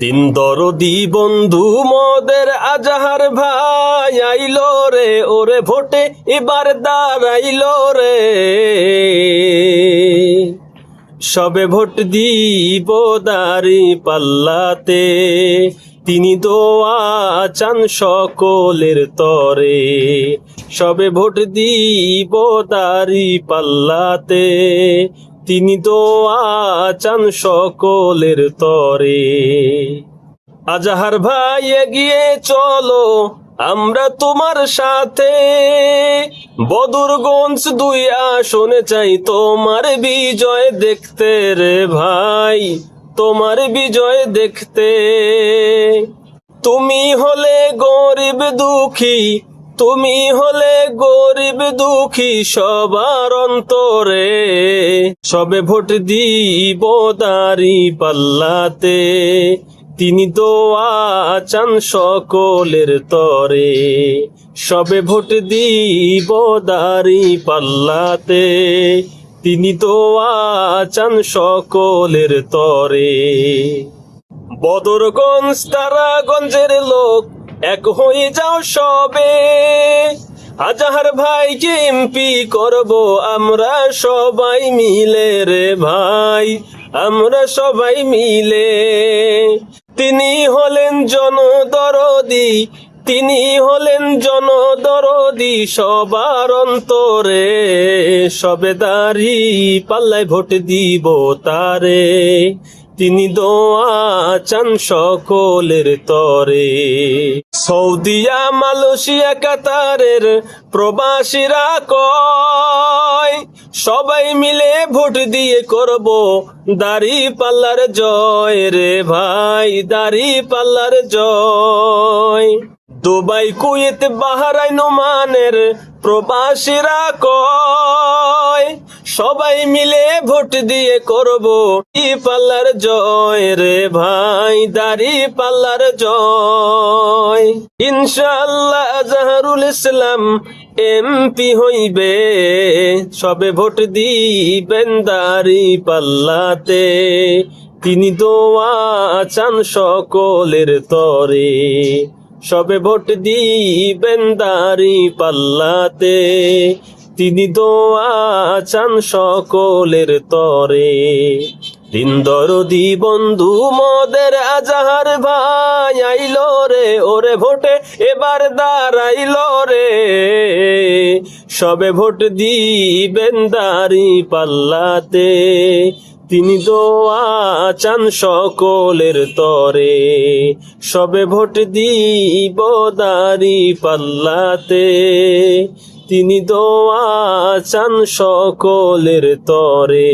তিন দরদি বন্ধু মদের আজাহার ভাই, আইল রে, ওরে ভোটে এবার দাঁড়াইল রে। সবে ভোট দিব দারি পাল্লাতে, তিনি দোয়া চান সকলের তরে। সবে ভোট দিব দারি পাল্লাতে তিনি দোয়া চান সকলের তরে। আজাহার ভাই এগিয়ে চলো, আমরা তোমার সাথে। বদরগঞ্জ দুই আসনে চাই, তোমার বিজয় দেখতে রে ভাই, তোমার বিজয় দেখতে। তুমি হলে গরিব দুঃখী তুমি হলে গরিব দুঃখী সবার অন্তরে। সবে ভোট দিব দারি পাল্লাতে। তিনি দোয়া চান সকলের তরে। সবে ভোট দিব দারি পাল্লাতে। তিনি দোয়া চান সকলের তরে। বদরগঞ্জ, তারাগঞ্জের লোক এক হয়ে যাও সবে। আজাহার ভাইকে এমপি করব আমরা সবাই মিলে রে ভাই, আমরা সবাই মিলে। তিনি হলেন জনদরদি, তিনি হলেন জনদরদি সবার অন্তরে। সবে দাঁড়ি পাল্লায় ভোট দিব তারে। তিনি দোয়া চান সকলের তরে। সৌদিয়া মালয়েশিয়া, কাতারের প্রবাসীরা কয়, সবাই মিলে ভোট দিয়ে করব দাড়ি পাল্লার জয় রে ভাই, দাড়ি পাল্লার জয়। দুবাই, কুয়েত, বাহারাইন, ওমানের প্রবাসীরা কয় সবাই মিলে ভোট দিয়ে করব। ই পাল্লার জয় রে ভাই, দাড়ি পাল্লার জয়। ইনশাল্লাহ জাহারুল ইসলাম এমপি হইবে। সবে ভোট দিবেন দাড়ি পাল্লাতে। তিনি দোয়া চান সকলের তরে। সবে ভোট দিবেন দারি পাল্লাতে। তিনি দোয়া চান সকলের তরে। দিন দরদি বন্ধু মদের আজাহার ভাই আইল রে, ওরে ভোটে এবার দাঁড়াইল রে। সবে ভোট দিবেন দারি পাল্লাতে। তিনি দোয়া চান সকলের তরে। সবে ভোট দিব দারি পাল্লাতে। তিনি দোয়া চান সকলের তরে।